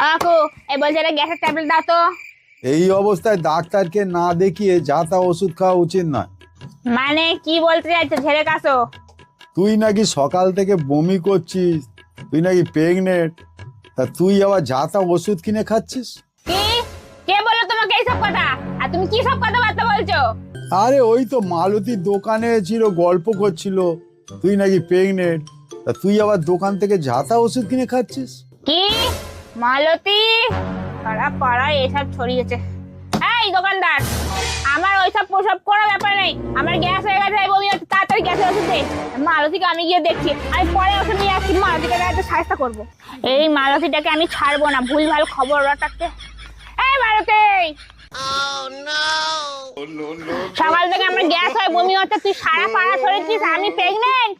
আকু এই বলছে এটা গ্যাসের ট্যাবলেট দাও তো। এই অবস্থায় ডাক্তারকে না দেখিয়ে যা তা ওষুধ খাওয়া উচিত নয়। মানে কি বলতে চাইছো ঝেড়ে কাছো তুই নাকি সকাল থেকে বমি করছিস তুই নাকি প্রেগনেন্ট তা তুই আবার যা তা ওষুধ কিনে খাচ্ছিস? কি? কে বলল তোমাকে এইসব কথা? আর তুমি কি সব কথাবার্তা বলছো? আরে ওই তো মালতীর দোকানে ছিল গল্প করছিল তুই নাকি প্রেগনেন্ট তা তুই আবার দোকান থেকে যা তা ওষুধ কিনে খাচ্ছিস? কি? মালতী! পাড়া পাড়া এসব ছড়িয়েছে। এই দোকানদার, আমার ওইসব প্রসব কোনো ব্যাপার নেই। আমার গ্যাস হয়ে গেছে বমি হচ্ছে, তাড়াতাড়ি গ্যাসের ওষুধ দে। মালতীকে আমি গিয়ে দেখছি, আমি পরে ওষুধ নিয়ে আসছি মালতীকে একটা সাহায্য করব। এই মালতীটাকে আমি ছাড়বো না ভুল ভালো খবর রাখতে এই মালতী! সকাল থেকে আমার গ্যাস হয় বমি হচ্ছে, তুই সারা পাড়া ছড়েছিস আমি প্রেগনেন্ট